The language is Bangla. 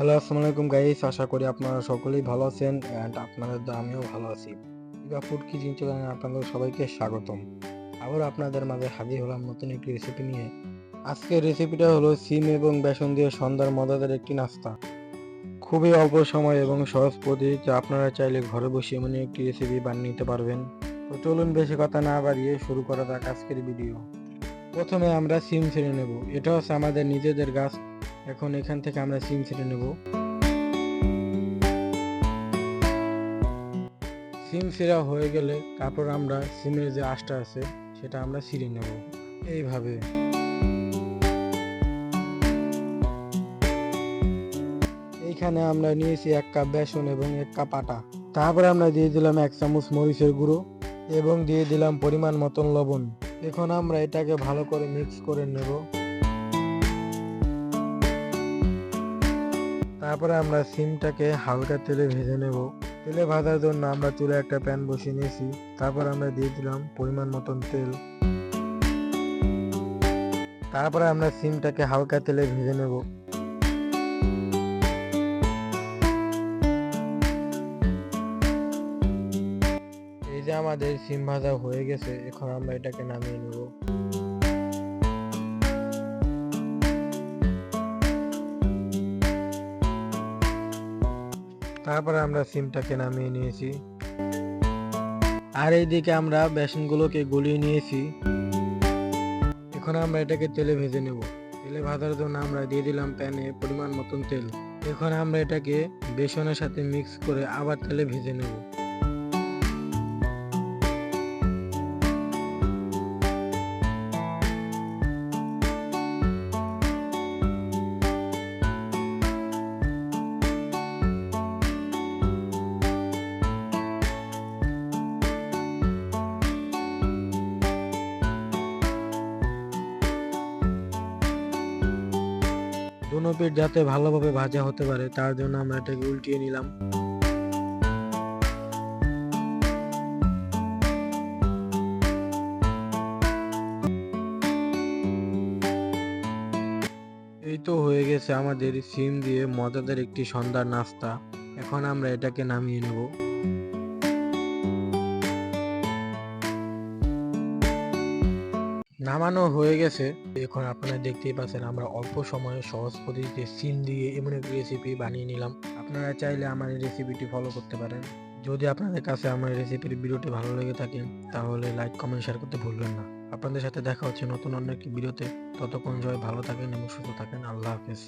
হ্যালো আসসালামু আলাইকুম গাইস আশা করি আপনারা সকলেই ভালো আছেন অ্যান্ড আপনাদের আমিও ভালো আছি। ইবা ফুড কিচেন চ্যানেলে আপনাদের সবাইকে স্বাগতম। আবার আপনাদের মাঝে হাজির হলাম নতুন একটি রেসিপি নিয়ে। আজকের রেসিপিটা হলো সিম এবং বেসন দিয়ে সন্ধ্যার মজাদার একটি নাস্তা। খুবই অল্প সময় এবং সহজ পদ্ধতিতে আপনারা চাইলে ঘরে বসে এমন একটি রেসিপি বানিয়ে নিতে পারবেন। তো চলুন বেশি কথা না বাড়িয়ে শুরু করা যাক আজকের ভিডিও প্রথমে আমরা সিম ছেড়ে নেব। এটা হচ্ছে আমাদের নিজেদের গাছ। এখন এখান থেকে আমরা সিম ছেড়ে নেব। সিম ছেঁড়া হয়ে গেলে তারপর আমরা সিমের যে আঁশটা আছে, সেটা আমরা ছিঁড়ে নেব। এইভাবে। এইখানে আমরা নিয়েছি এক কাপ বেসন এবং এক কাপ আটা। তারপরে আমরা দিয়ে দিলাম এক চামচ মরিচের গুঁড়ো এবং দিয়ে দিলাম পরিমাণ মতন লবণ। এখন আমরা এটাকে ভালো করে মিক্স করে নেব। তারপরে আমরা সিমটাকে হালকা তেলে ভেজে নেব। তেলে ভাজার জন্য আমরা চুলে একটা প্যান বসিয়ে নিয়েছি। তারপর আমরা দিয়ে দিলাম পরিমাণ মতন তেল। তারপরে আমরা সিমটাকে হালকা তেলে ভেজে নেব। এই যে আমাদের সিম ভাজা হয়ে গেছে, এখন আমরা এটাকে নামিয়ে নেব। তারপরে আমরা সিমটাকে নামিয়ে নিয়েছি। আর এইদিকে আমরা বেসনগুলোকে গুলিয়ে নিয়েছি। এখন আমরা এটাকে তেলে ভেজে নেব। তেলে ভাজার জন্য আমরা দিয়ে দিলাম প্যানে পরিমাণ মতন তেল। এখন আমরা এটাকে বেসনের সাথে মিক্স করে আবার তেলে ভেজে নেব। দোনো পিঠ যাতে ভালোভাবে ভাজা হতে পারে, তার জন্য আমরা এটাকে উল্টিয়ে নিলাম। এই তো হয়ে গেছে আমাদের সিম দিয়ে মজাদার একটি সন্ধ্যার নাস্তা। এখন আমরা এটাকে নামিয়ে নেব। নামানো হয়ে গেছে। এখন আপনারা দেখতেই পাচ্ছেন আমরা অল্প সময়ে সহজ পদ্ধতিতে সিম দিয়ে এমন একটি রেসিপি বানিয়ে নিলাম। আপনারা চাইলে আমার এই রেসিপিটি ফলো করতে পারেন। যদি আপনাদের কাছে আমার রেসিপির ভিডিওটি ভালো লেগে থাকে, তাহলে লাইক কমেন্ট শেয়ার করতে ভুলবেন না। আপনাদের সাথে দেখা হচ্ছে নতুন অন্য একটি ভিডিওতে। ততক্ষণ সবাই ভালো থাকেন এবং সুস্থ থাকেন। আল্লাহ হাফেজ।